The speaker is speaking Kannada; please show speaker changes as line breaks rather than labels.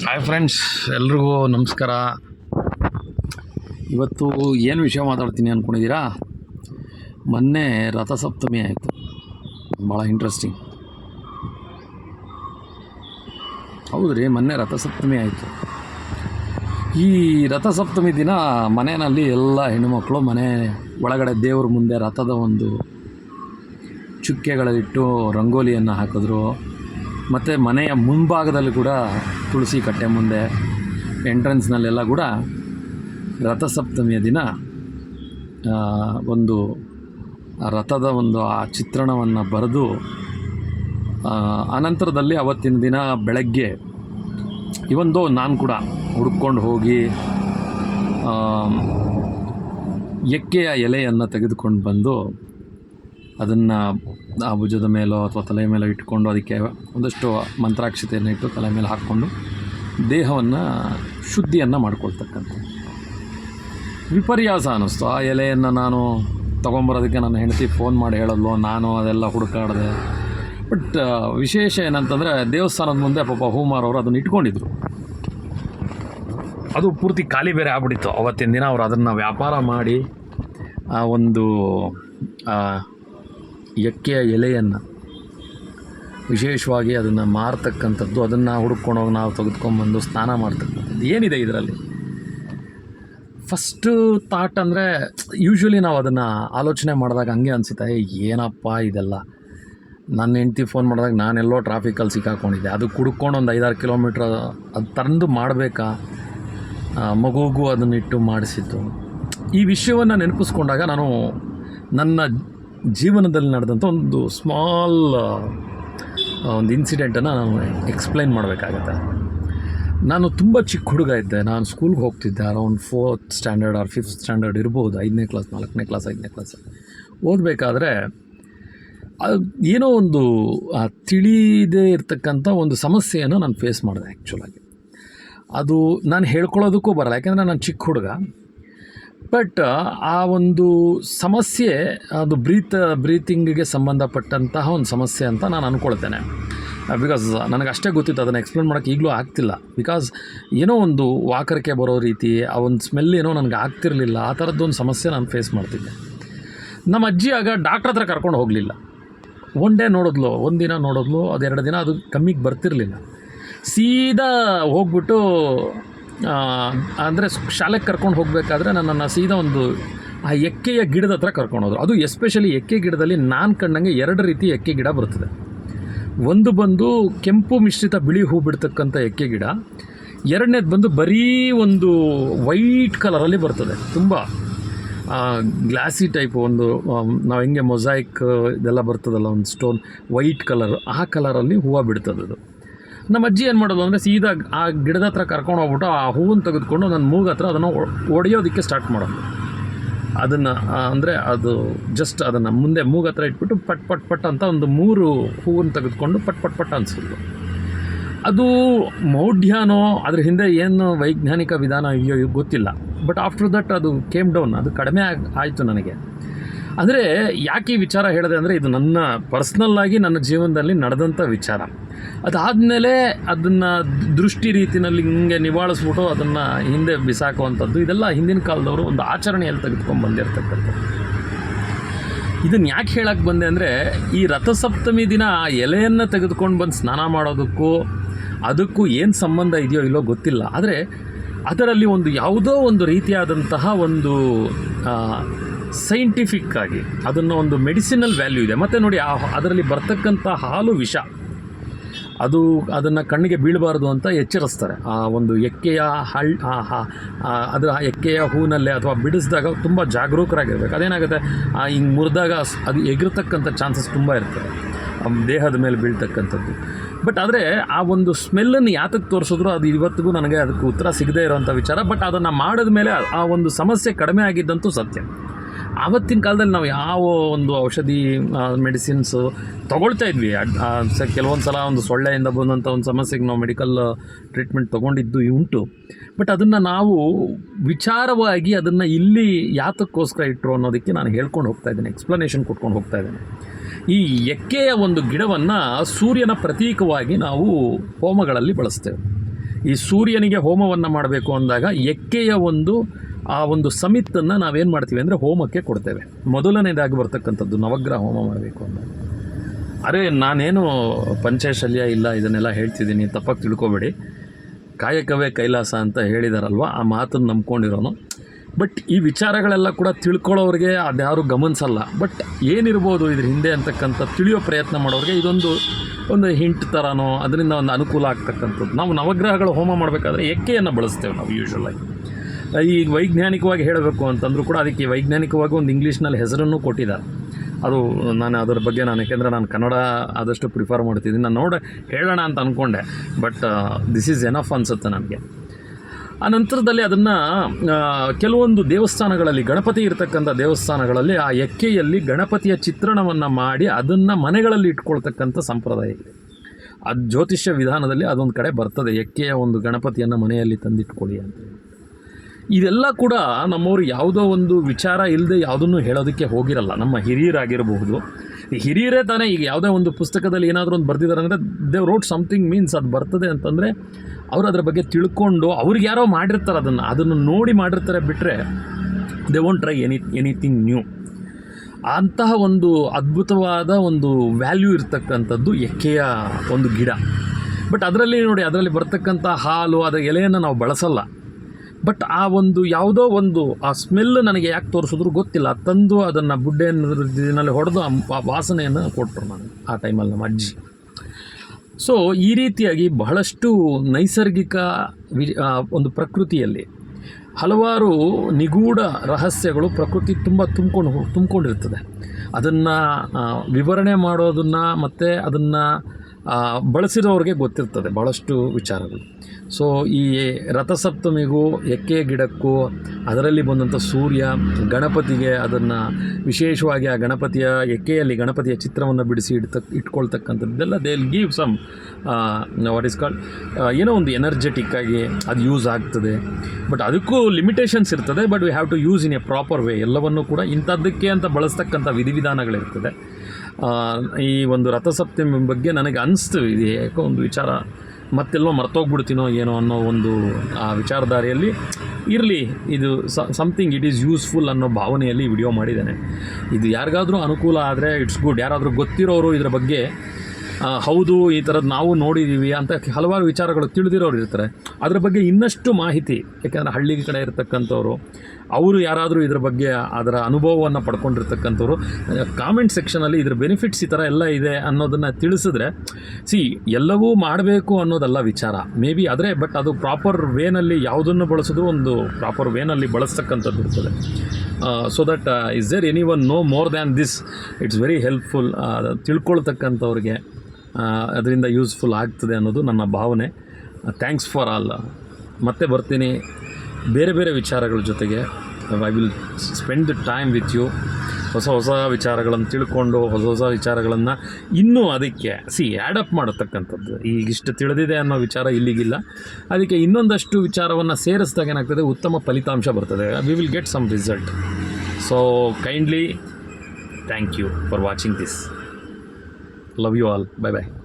ಹಾಯ್ ಫ್ರೆಂಡ್ಸ್ ಎಲ್ರಿಗೂ ನಮಸ್ಕಾರ. ಇವತ್ತು ಏನು ವಿಷಯ ಮಾತಾಡ್ತೀನಿ ಅಂದ್ಕೊಂಡಿದ್ದೀರಾ ಮೊನ್ನೆ ರಥಸಪ್ತಮಿ ಆಯಿತು. ಭಾಳ ಇಂಟ್ರೆಸ್ಟಿಂಗ್ ಹೌದ್ರಿ, ಮೊನ್ನೆ ರಥಸಪ್ತಮಿ ಆಯಿತು. ಈ ರಥಸಪ್ತಮಿ ದಿನ ಮನೆಯಲ್ಲಿ ಎಲ್ಲ ಹೆಣ್ಣುಮಕ್ಕಳು ಮನೆ ಒಳಗಡೆ ದೇವ್ರ ಮುಂದೆ ರಥದ ಒಂದು ಚುಕ್ಕೆಗಳಲ್ಲಿಟ್ಟು ರಂಗೋಲಿಯನ್ನು ಹಾಕಿದ್ರು. ಮತ್ತು ಮನೆಯ ಮುಂಭಾಗದಲ್ಲಿ ಕೂಡ ತುಳಸಿ ಕಟ್ಟೆ ಮುಂದೆ ಎಂಟ್ರೆನ್ಸ್ನಲ್ಲೆಲ್ಲ ಕೂಡ ರಥಸಪ್ತಮಿಯ ದಿನ ಒಂದು ರಥದ ಒಂದು ಆ ಚಿತ್ರಣವನ್ನು ಬರೆದು ಅನಂತರದಲ್ಲಿ ಅವತ್ತಿನ ದಿನ ಬೆಳಗ್ಗೆ ಇವೊಂದು ನಾನು ಕೂಡ ಹುಡ್ಕೊಂಡು ಹೋಗಿ ಎಕ್ಕೆಯ ಎಲೆಯನ್ನು ತೆಗೆದುಕೊಂಡು ಬಂದು ಅದನ್ನು ಆ ಭುಜದ ಮೇಲೋ ಅಥವಾ ತಲೆ ಮೇಲೋ ಇಟ್ಕೊಂಡು ಅದಕ್ಕೆ ಒಂದಷ್ಟು ಮಂತ್ರಾಕ್ಷತೆಯನ್ನು ಇಟ್ಟು ತಲೆ ಮೇಲೆ ಹಾಕ್ಕೊಂಡು ದೇಹವನ್ನು ಶುದ್ಧಿಯನ್ನು ಮಾಡ್ಕೊಳ್ತಕ್ಕಂಥ ವಿಪರ್ಯಾಸ ಅನ್ನಿಸ್ತು. ಆ ಎಲೆಯನ್ನು ನಾನು ತೊಗೊಂಬರೋದಕ್ಕೆ ನನ್ನ ಹೆಂಡತಿ ಫೋನ್ ಮಾಡಿ ಹೇಳೋದು ನಾನು ಅದೆಲ್ಲ ಹುಡುಕಾಡಿದೆ. ಬಟ್ ವಿಶೇಷ ಏನಂತಂದರೆ ದೇವಸ್ಥಾನದ ಮುಂದೆ ಪಾಪ ಹೂಮಾರವರು ಅದನ್ನು ಇಟ್ಕೊಂಡಿದ್ರು. ಅದು ಪೂರ್ತಿ ಖಾಲಿ ಬೇರೆ ಆಗ್ಬಿಟ್ಟಿತ್ತು. ಅವತ್ತಿನ ದಿನ ಅವರು ಅದನ್ನು ವ್ಯಾಪಾರ ಮಾಡಿ, ಆ, ಒಂದು ಎಕ್ಕೆಯ ಎಲೆಯನ್ನು ವಿಶೇಷವಾಗಿ ಅದನ್ನು ಮಾರ್ತಕ್ಕಂಥದ್ದು ಅದನ್ನು ಹುಡುಕೊಂಡೋಗಿ ನಾವು ತೆಗೆದುಕೊಂಬಂದು ಸ್ನಾನ ಮಾಡ್ತಕ್ಕಂಥದ್ದು. ಏನಿದೆ ಇದರಲ್ಲಿ? ಫಸ್ಟು ಥಾಟ್ ಅಂದರೆ ಯೂಶ್ವಲಿ ನಾವು ಅದನ್ನು ಆಲೋಚನೆ ಮಾಡಿದಾಗ ಹಂಗೆ ಅನಿಸುತ್ತೆ "ಏ, ಏನಪ್ಪ ಇದೆಲ್ಲ? ನನ್ನ ಹೆಂಡ್ತಿ ಫೋನ್ ಮಾಡಿದಾಗ ನಾನೆಲ್ಲೋ ಟ್ರಾಫಿಕಲ್ಲಿ ಸಿಕ್ಕಾಕೊಂಡಿದ್ದೆ. ಅದು ಕುಡ್ಕೊಂಡು ಒಂದು ಐದಾರು ಕಿಲೋಮೀಟ್ರ್ ಅದು ತಂದು ಮಾಡಬೇಕಾ? ಮಗುಗೂ ಅದನ್ನಿಟ್ಟು ಮಾಡಿಸಿದ್ದು. ಈ ವಿಷಯವನ್ನು ನೆನಪಿಸ್ಕೊಂಡಾಗ ನಾನು ನನ್ನ ಜೀವನದಲ್ಲಿ ನಡೆದಂಥ ಒಂದು ಸ್ಮಾಲ್ ಒಂದು ಇನ್ಸಿಡೆಂಟನ್ನು ನಾನು ಎಕ್ಸ್ಪ್ಲೈನ್ ಮಾಡಬೇಕಾಗತ್ತೆ. ನಾನು ತುಂಬ ಚಿಕ್ಕ ಹುಡುಗ ಇದ್ದೆ. ನಾನು ಸ್ಕೂಲ್ಗೆ ಹೋಗ್ತಿದ್ದೆ. Around fourth standard or fifth standard ಇರ್ಬೋದು. ಐದನೇ ಕ್ಲಾಸ್ ನಾಲ್ಕನೇ ಕ್ಲಾಸ್ ಐದನೇ ಕ್ಲಾಸ್ ಓದಬೇಕಾದ್ರೆ ಏನೋ ಒಂದು ತಿಳಿದೇ ಇರತಕ್ಕಂಥ ಒಂದು ಸಮಸ್ಯೆಯನ್ನು ನಾನು ಫೇಸ್ ಮಾಡಿದೆ ಆ್ಯಕ್ಚುಲಾಗಿ ಅದು ನಾನು ಹೇಳ್ಕೊಳ್ಳೋದಕ್ಕೂ ಬರಲ್ಲ. ಯಾಕೆಂದರೆ ನಾನು ಚಿಕ್ಕ ಹುಡುಗ. ಬಟ್, ಆ ಒಂದು ಸಮಸ್ಯೆ, ಅದು ಬ್ರೀತ್, ಬ್ರೀತಿಂಗಿಗೆ ಸಂಬಂಧಪಟ್ಟಂತಹ ಒಂದು ಸಮಸ್ಯೆ ಅಂತ ನಾನು ಅಂದ್ಕೊಳ್ತೇನೆ ಬಿಕಾಸ್ ನನಗೆ ಅಷ್ಟೇ ಗೊತ್ತಿತ್ತು, ಅದನ್ನು ಎಕ್ಸ್ಪ್ಲೇನ್ ಮಾಡೋಕ್ಕೆ ಈಗಲೂ ಆಗ್ತಿಲ್ಲ. ಬಿಕಾಸ್ ಏನೋ ಒಂದು ವಾಕರಿಕೆ ಬರೋ ರೀತಿ, ಆ ಒಂದು ಸ್ಮೆಲ್ ಏನೋ ನನಗೆ ಆಗ್ತಿರಲಿಲ್ಲ, ಆ ಥರದ್ದೊಂದು ಸಮಸ್ಯೆ ನಾನು ಫೇಸ್ ಮಾಡ್ತಿದ್ದೆ. ನಮ್ಮ ಅಜ್ಜಿ ಆಗ ಡಾಕ್ಟ್ರ್ ಹತ್ರ ಕರ್ಕೊಂಡು ಹೋಗಲಿಲ್ಲ. ಒನ್ ಡೇ ನೋಡಿದ್ಲು, ಒಂದು ದಿನ ನೋಡಿದ್ಲು ಎರಡು ದಿನ ಅದು ಕಮ್ಮಿಗೆ ಬರ್ತಿರಲಿಲ್ಲ. ಸೀದಾ ಹೋಗ್ಬಿಟ್ಟು ಅಂದರೆ ಶಾಲೆಗೆ ಕರ್ಕೊಂಡು ಹೋಗಬೇಕಾದ್ರೆ ನನ್ನನ್ನು ಸೀದಾ ಒಂದು, ಆ ಎಕ್ಕೆಯ ಗಿಡದ ಹತ್ರ ಕರ್ಕೊಂಡು ಹೋದ್ರು. ಅದು ಎಸ್ಪೆಷಲಿ ಎಕ್ಕೆ ಗಿಡದಲ್ಲಿ ನಾನು ಕಂಡಂಗೆ ಎರಡು ರೀತಿ ಎಕ್ಕೆ ಗಿಡ ಬರ್ತದೆ ಒಂದು ಬಂದು ಕೆಂಪು ಮಿಶ್ರಿತ ಬಿಳಿ ಹೂ ಬಿಡ್ತಕ್ಕಂಥ ಎಕ್ಕೆ ಗಿಡ, ಎರಡನೇದು ಬಂದು ಬರೀ ಒಂದು ವೈಟ್ ಕಲರಲ್ಲಿ ಬರ್ತದೆ. ತುಂಬ ಗ್ಲಾಸಿ ಟೈಪ್ ಒಂದು ನಾವು ಹೆಂಗೆ ಮೊಸಾಯಿಕ್ ಇದೆಲ್ಲ ಬರ್ತದಲ್ಲ, ಒಂದು ಸ್ಟೋನ್ ವೈಟ್ ಕಲರ್, ಆ ಕಲರಲ್ಲಿ ಹೂವು ಬಿಡ್ತದದು ನಮ್ಮ ಅಜ್ಜಿ ಏನು ಮಾಡೋದು ಅಂದರೆ ಸೀದಾ ಆ ಗಿಡದ ಹತ್ರ ಕರ್ಕೊಂಡು ಹೋಗ್ಬಿಟ್ಟು ಆ ಹೂವನ್ನು ತೆಗೆದುಕೊಂಡು ನನ್ನ ಮೂಗು ಹತ್ರ ಅದನ್ನು ಒಡೆಯೋದಕ್ಕೆ ಸ್ಟಾರ್ಟ್ ಮಾಡೋದು. ಅದನ್ನು ಅಂದರೆ ಅದು ಜಸ್ಟ್ ಅದನ್ನು ಮುಂದೆ ಮೂಗ ಹತ್ರ ಇಟ್ಬಿಟ್ಟು ಪಟ್ ಪಟ್ ಪಟ್ ಅಂತ ಒಂದು ಮೂರು ಹೂವನ್ನು ತೆಗೆದುಕೊಂಡು ಪಟ್ ಪಟ್ ಪಟ್ ಅನಿಸಿದ್ರು ಅದು ಮೌಢ್ಯನೋ, ಅದ್ರ ಹಿಂದೆ ಏನು ವೈಜ್ಞಾನಿಕ ವಿಧಾನ ಇದೆಯೋ ಗೊತ್ತಿಲ್ಲ. ಬಟ್ ಆಫ್ಟರ್ ದಟ್ ಅದು ಕೇಮ್ ಡೌನ್ ಅದು ಕಡಿಮೆ ಆಯಿತು ನನಗೆ. ಅಂದರೆ ಯಾಕೆ ಈ ವಿಚಾರ ಹೇಳಿದೆ ಅಂದರೆ ಇದು ನನ್ನ ಪರ್ಸ್ನಲ್ಲಾಗಿ ನನ್ನ ಜೀವನದಲ್ಲಿ ನಡೆದಂಥ ವಿಚಾರ. ಅದಾದಮೇಲೆ ಅದನ್ನು ದೃಷ್ಟಿ ರೀತಿಯಲ್ಲಿ ಹಿಂಗೆ ನಿವಾಳಿಸ್ಬಿಟ್ಟು ಅದನ್ನು ಹಿಂದೆ ಬಿಸಾಕುವಂಥದ್ದು. ಇದೆಲ್ಲ ಹಿಂದಿನ ಕಾಲದವರು ಒಂದು ಆಚರಣೆಯಲ್ಲಿ ತೆಗೆದುಕೊಂಡು ಬಂದಿರತಕ್ಕಂಥದ್ದು. ಇದನ್ನು ಯಾಕೆ ಹೇಳಕ್ಕೆ ಬಂದೆ ಅಂದರೆ, ಈ ರಥಸಪ್ತಮಿ ದಿನ ಆ ಎಲೆಯನ್ನು ತೆಗೆದುಕೊಂಡು ಬಂದು ಸ್ನಾನ ಮಾಡೋದಕ್ಕೂ, ಅದಕ್ಕೂ ಏನು ಸಂಬಂಧ ಇದೆಯೋ ಇಲ್ಲೋ ಗೊತ್ತಿಲ್ಲ. ಆದರೆ ಅದರಲ್ಲಿ ಒಂದು ಯಾವುದೋ ಒಂದು ರೀತಿಯಾದಂತಹ ಒಂದು ಸೈಂಟಿಫಿಕ್ ಆಗಿ ಅದನ್ನು ಒಂದು ಮೆಡಿಸಿನಲ್ ವ್ಯಾಲ್ಯೂ ಇದೆ. ಮತ್ತು ನೋಡಿ, ಆ, ಅದರಲ್ಲಿ ಬರ್ತಕ್ಕಂಥ ಹಾಲು ವಿಷ. ಅದು ಅದನ್ನು ಕಣ್ಣಿಗೆ ಬೀಳಬಾರ್ದು ಅಂತ ಎಚ್ಚರಿಸ್ತಾರೆ. ಆ ಒಂದು ಎಕ್ಕೆಯ ಹಳ್ ಅದರ ಎಕ್ಕೆಯ ಹೂನಲ್ಲೇ ಅಥವಾ ಬಿಡಿಸಿದಾಗ ತುಂಬ ಜಾಗರೂಕರಾಗಿರ್ಬೇಕು. ಅದೇನಾಗುತ್ತೆ? ಹಿಂಗೆ ಮುರಿದಾಗ ಅದು ಎಗಿರ್ತಕ್ಕಂಥ ಚಾನ್ಸಸ್ ತುಂಬ ಇರ್ತದೆ. ದೇಹದ ಮೇಲೆ ಬೀಳ್ತಕ್ಕಂಥದ್ದು. ಬಟ್ ಆದರೆ ಆ ಒಂದು ಸ್ಮೆಲ್ಲನ್ನು ಯಾತಕ್ಕೆ ತೋರಿಸಿದ್ರು ಅದು ಇವತ್ತಿಗೂ ನನಗೆ ಅದಕ್ಕೆ ಉತ್ತರ ಸಿಗದೇ ಇರೋವಂಥ ವಿಚಾರ. ಬಟ್ ಅದನ್ನು ಮಾಡಿದ ಮೇಲೆ ಆ ಒಂದು ಸಮಸ್ಯೆ ಕಡಿಮೆ ಆಗಿದ್ದಂತೂ ಸತ್ಯ. ಆವತ್ತಿನ ಕಾಲದಲ್ಲಿ ನಾವು ಯಾವ ಒಂದು ಔಷಧಿ ಮೆಡಿಸಿನ್ಸು ತೊಗೊಳ್ತಾ ಇದ್ವಿ. ಕೆಲವೊಂದು ಸಲ ಒಂದು ಸೊಳ್ಳೆಯಿಂದ ಬಂದಂಥ ಒಂದು ಸಮಸ್ಯೆಗೆ ನಾವು ಮೆಡಿಕಲ್ ಟ್ರೀಟ್ಮೆಂಟ್ ತೊಗೊಂಡಿದ್ದು ಉಂಟು. ಬಟ್ ಅದನ್ನು ನಾವು ವಿಚಾರವಾಗಿ ಅದನ್ನು ಇಲ್ಲಿ ಯಾತಕ್ಕೋಸ್ಕರ ಇಟ್ಟರು ಅನ್ನೋದಕ್ಕೆ ನಾನು ಹೇಳ್ಕೊಂಡು ಹೋಗ್ತಾ ಇದ್ದೇನೆ ಎಕ್ಸ್ಪ್ಲನೇಷನ್ ಕೊಟ್ಕೊಂಡು ಹೋಗ್ತಾ ಇದ್ದೇನೆ. ಈ ಎಕ್ಕೆಯ ಒಂದು ಗಿಡವನ್ನು ಸೂರ್ಯನ ಪ್ರತೀಕವಾಗಿ ನಾವು ಹೋಮಗಳಲ್ಲಿ ಬಳಸ್ತೇವೆ. ಈ ಸೂರ್ಯನಿಗೆ ಹೋಮವನ್ನು ಮಾಡಬೇಕು ಅಂದಾಗ ಎಕ್ಕೆಯ ಒಂದು ಆ ಒಂದು ಸಮಿತನ್ನು ನಾವೇನು ಮಾಡ್ತೀವಿ ಅಂದರೆ ಹೋಮಕ್ಕೆ ಕೊಡ್ತೇವೆ. ಮೊದಲನೇದಾಗಿ ಬರ್ತಕ್ಕಂಥದ್ದು ನವಗ್ರಹ ಹೋಮ ಮಾಡಬೇಕು ಅಂತ. ಅರೆ, ನಾನೇನು ಪಂಚಶಲ್ಯ ಇಲ್ಲ, ಇದನ್ನೆಲ್ಲ ಹೇಳ್ತಿದ್ದೀನಿ, ತಪ್ಪಾಗಿ ತಿಳ್ಕೊಬೇಡಿ. ಕಾಯಕವೇ ಕೈಲಾಸ ಅಂತ ಹೇಳಿದಾರಲ್ವ, ಆ ಮಾತನ್ನು ನಂಬ್ಕೊಂಡಿರೋನು. ಬಟ್ ಈ ವಿಚಾರಗಳೆಲ್ಲ ಕೂಡ ತಿಳ್ಕೊಳ್ಳೋರಿಗೆ ಅದ್ಯಾರು ಗಮನಿಸಲ್ಲ. ಬಟ್ ಏನಿರ್ಬೋದು ಇದ್ರ ಹಿಂದೆ ಅಂತಕ್ಕಂಥ ತಿಳಿಯೋ ಪ್ರಯತ್ನ ಮಾಡೋರಿಗೆ ಇದೊಂದು, ಒಂದು ಹಿಂಟ್ ಥರನೋ ಅದರಿಂದ ಒಂದು ಅನುಕೂಲ ಆಗ್ತಕ್ಕಂಥದ್ದು. ನಾವು ನವಗ್ರಹಗಳು ಹೋಮ ಮಾಡಬೇಕಾದ್ರೆ ಎಕ್ಕೆಯನ್ನು ಬಳಸ್ತೇವೆ ನಾವು ಯೂಶ್ವಲಾಗಿ ಈಗ ವೈಜ್ಞಾನಿಕವಾಗಿ ಹೇಳಬೇಕು ಅಂತಂದ್ರೂ ಕೂಡ ಅದಕ್ಕೆ ವೈಜ್ಞಾನಿಕವಾಗಿ ಒಂದು ಇಂಗ್ಲೀಷ್ನಲ್ಲಿ ಹೆಸರನ್ನು ಕೊಟ್ಟಿದ್ದಾರೆ. ಅದು ನಾನು ಅದರ ಬಗ್ಗೆ ನಾನು ಯಾಕೆಂದರೆ ನಾನು ಕನ್ನಡ ಆದಷ್ಟು ಪ್ರಿಫರ್ ಮಾಡ್ತಿದ್ದೀನಿ. ನಾನು ನೋಡಿ ಹೇಳೋಣ ಅಂತ ಅಂದ್ಕೊಂಡೆ ಬಟ್ ದಿಸ್ ಈಸ್ ಎನಫ್ ಅನಿಸುತ್ತೆ ನನಗೆ. ಆ ನಂತರದಲ್ಲಿ ಅದನ್ನು ಕೆಲವೊಂದು ದೇವಸ್ಥಾನಗಳಲ್ಲಿ, ಗಣಪತಿ ಇರತಕ್ಕಂಥ ದೇವಸ್ಥಾನಗಳಲ್ಲಿ ಆ ಎಕ್ಕೆಯಲ್ಲಿ ಗಣಪತಿಯ ಚಿತ್ರಣವನ್ನು ಮಾಡಿ ಅದನ್ನು ಮನೆಗಳಲ್ಲಿ ಇಟ್ಕೊಳ್ತಕ್ಕಂಥ ಸಂಪ್ರದಾಯ ಇದೆ. ಅದು ಜ್ಯೋತಿಷ್ಯ ವಿಧಾನದಲ್ಲಿ ಅದೊಂದು ಕಡೆ ಬರ್ತದೆ. ಎಕ್ಕೆಯ ಒಂದು ಗಣಪತಿಯನ್ನು ಮನೆಯಲ್ಲಿ ತಂದಿಟ್ಕೊಳ್ಳಿ ಅಂತ. ಇದೆಲ್ಲ ಕೂಡ ನಮ್ಮವರು ಯಾವುದೋ ಒಂದು ವಿಚಾರ ಇಲ್ಲದೆ ಯಾವುದನ್ನು ಹೇಳೋದಕ್ಕೆ ಹೋಗಿರಲ್ಲ. ನಮ್ಮ ಹಿರಿಯರಾಗಿರಬಹುದು. ಹಿರಿಯರೇ ತಾನೇ ಈಗ ಯಾವುದೇ ಒಂದು ಪುಸ್ತಕದಲ್ಲಿ ಏನಾದರೂ ಒಂದು ಬರೆದಿದ್ದಾರೆ ಅಂದರೆ ದೇವ್ ರೋಟ್ ಸಮಥಿಂಗ್ ಮೀನ್ಸ್ ಅದು ಬರ್ತದೆ ಅಂತಂದರೆ ಅವರು ಅದರ ಬಗ್ಗೆ ತಿಳ್ಕೊಂಡು ಅವ್ರಿಗೆ ಯಾರೋ ಮಾಡಿರ್ತಾರೆ ಅದನ್ನು. ಅದನ್ನು ನೋಡಿ ಮಾಡಿರ್ತಾರೆ ಬಿಟ್ಟರೆ they won't try any, anything new. ಅಂತಹ ಒಂದು ಅದ್ಭುತವಾದ ಒಂದು ವ್ಯಾಲ್ಯೂ ಇರ್ತಕ್ಕಂಥದ್ದು ಎಕ್ಕೆಯ ಒಂದು ಗಿಡ. ಬಟ್ ಅದರಲ್ಲಿ ನೋಡಿ, ಅದರಲ್ಲಿ ಬರ್ತಕ್ಕಂಥ ಹಾಲು ಅದರ ಎಲೆಯನ್ನು ನಾವು ಬಳಸಲ್ಲ. ಬಟ್ ಆ ಒಂದು ಯಾವುದೋ ಒಂದು, ಆ ಸ್ಮೆಲ್ ನನಗೆ ಯಾಕೆ ತೋರಿಸಿದ್ರು ಗೊತ್ತಿಲ್ಲ. ತಂದು ಅದನ್ನು ಬುಡ್ಡೆನಲ್ಲಿ ಹೊಡೆದು ಆ ವಾಸನೆಯನ್ನು ಕೊಟ್ಟರು ನಾನು ಆ ಟೈಮಲ್ಲಿ ನಮ್ಮ ಅಜ್ಜಿ. ಸೊ ಈ ರೀತಿಯಾಗಿ ಬಹಳಷ್ಟು ನೈಸರ್ಗಿಕ ವಿ ಒಂದು ಪ್ರಕೃತಿಯಲ್ಲಿ ಹಲವಾರು ನಿಗೂಢ ರಹಸ್ಯಗಳು ಪ್ರಕೃತಿ ತುಂಬ ತುಂಬಿಕೊಂಡು ತುಂಬಿಕೊಂಡಿರ್ತದೆ. ಅದನ್ನು ವಿವರಣೆ ಮಾಡೋದನ್ನು ಮತ್ತು ಅದನ್ನು ಬಳಸಿರೋರಿಗೆ ಗೊತ್ತಿರ್ತದೆ ಭಾಳಷ್ಟು ವಿಚಾರಗಳು. ಸೊ ಈ ರಥಸಪ್ತಮಿಗೂ ಎಕ್ಕೆ ಗಿಡಕ್ಕೂ ಅದರಲ್ಲಿ ಬಂದಂಥ ಸೂರ್ಯ ಗಣಪತಿಗೆ ಅದನ್ನು ವಿಶೇಷವಾಗಿ ಆ ಗಣಪತಿಯ ಎಕ್ಕೆಯಲ್ಲಿ ಗಣಪತಿಯ ಚಿತ್ರವನ್ನು ಬಿಡಿಸಿ ಇಡ್ತ, ಇಟ್ಕೊಳ್ತಕ್ಕಂಥದ್ದೆಲ್ಲ they give some what is called ಏನೋ ಒಂದು ಎನರ್ಜೆಟಿಕ್ ಆಗಿ ಅದು ಯೂಸ್ ಆಗ್ತದೆ. ಬಟ್ ಅದಕ್ಕೂ ಲಿಮಿಟೇಷನ್ಸ್ ಇರ್ತದೆ but we have to use in a proper way ಎಲ್ಲವನ್ನು ಕೂಡ ಇಂಥದ್ದಕ್ಕೆ ಅಂತ ಬಳಸ್ತಕ್ಕಂಥ ವಿಧಿವಿಧಾನಗಳಿರ್ತದೆ. ಈ ಒಂದು ರಥಸಪ್ತಮಿ ಬಗ್ಗೆ ನನಗೆ ಅನಿಸ್ತು, ಇದು ಯಾಕೋ ಒಂದು ವಿಚಾರ ಮತ್ತೆಲ್ಲೋ ಮರ್ತೋಗ್ಬಿಡ್ತೀನೋ ಏನೋ ಅನ್ನೋ ಒಂದು, ಆ ವಿಚಾರಧಾರೆಯಲ್ಲಿ ಇರಲಿ, ಇದು ಸಮಥಿಂಗ್ ಇಟ್ ಈಸ್ ಯೂಸ್ಫುಲ್ ಅನ್ನೋ ಭಾವನೆಯಲ್ಲಿ ವಿಡಿಯೋ ಮಾಡಿದ್ದೇನೆ. ಇದು ಯಾರಿಗಾದರೂ ಅನುಕೂಲ ಆದರೆ ಇಟ್ಸ್ ಗುಡ್ ಯಾರಾದರೂ ಗೊತ್ತಿರೋರು ಇದರ ಬಗ್ಗೆ ಹೌದು, ಈ ಥರದ್ದು ನಾವು ನೋಡಿದ್ದೀವಿ ಅಂತ ಹಲವಾರು ವಿಚಾರಗಳು ತಿಳಿದಿರೋರು ಇರ್ತಾರೆ. ಅದರ ಬಗ್ಗೆ ಇನ್ನಷ್ಟು ಮಾಹಿತಿ, ಯಾಕೆಂದರೆ ಹಳ್ಳಿ ಕಡೆ ಇರ್ತಕ್ಕಂಥವ್ರು ಅವರು ಯಾರಾದರೂ ಇದ್ರ ಬಗ್ಗೆ ಅದರ ಅನುಭವವನ್ನು ಪಡ್ಕೊಂಡಿರ್ತಕ್ಕಂಥವ್ರು ಕಾಮೆಂಟ್ ಸೆಕ್ಷನಲ್ಲಿ ಇದ್ರ ಬೆನಿಫಿಟ್ಸ್ ಈ ಥರ ಎಲ್ಲ ಇದೆ ಅನ್ನೋದನ್ನು ತಿಳಿಸಿದ್ರೆ ಸಿ ಎಲ್ಲವೂ ಮಾಡಬೇಕು ಅನ್ನೋದಲ್ಲ ವಿಚಾರ. ಮೇ ಬಿ ಆದರೆ ಬಟ್ ಅದು ಪ್ರಾಪರ್ ವೇನಲ್ಲಿ ಯಾವುದನ್ನು ಬಳಸಿದ್ರು ಒಂದು ಪ್ರಾಪರ್ ವೇನಲ್ಲಿ ಬಳಸ್ತಕ್ಕಂಥದ್ದು ಇರ್ತದೆ. So that is there any one no more than this it's very helpful ತಿಳ್ಕೊಳ್ತಕ್ಕಂಥವ್ರಿಗೆ ಅದರಿಂದ ಯೂಸ್ಫುಲ್ ಆಗ್ತದೆ ಅನ್ನೋದು ನನ್ನ ಭಾವನೆ. ಥ್ಯಾಂಕ್ಸ್ ಫಾರ್ ಆಲ್ ಮತ್ತೆ ಬರ್ತೀನಿ. ಬೇರೆ ಬೇರೆ ವಿಚಾರಗಳ ಜೊತೆಗೆ I will spend the time with you ಹೊಸ ಹೊಸ ವಿಚಾರಗಳನ್ನು ತಿಳ್ಕೊಂಡು, ಹೊಸ ಹೊಸ ವಿಚಾರಗಳನ್ನು ಇನ್ನೂ ಅದಕ್ಕೆ ಸಿ ಆ್ಯಡಪ್ ಮಾಡತಕ್ಕಂಥದ್ದು. ಈಗಿಷ್ಟು ತಿಳಿದಿದೆ ಅನ್ನೋ ವಿಚಾರ ಇಲ್ಲಿಗಿಲ್ಲ. ಅದಕ್ಕೆ ಇನ್ನೊಂದಷ್ಟು ವಿಚಾರವನ್ನು ಸೇರಿಸಿದಾಗ ಏನಾಗ್ತದೆ? ಉತ್ತಮ ಫಲಿತಾಂಶ ಬರ್ತದೆ. We will get some result so kindly thank you for watching this love you all bye bye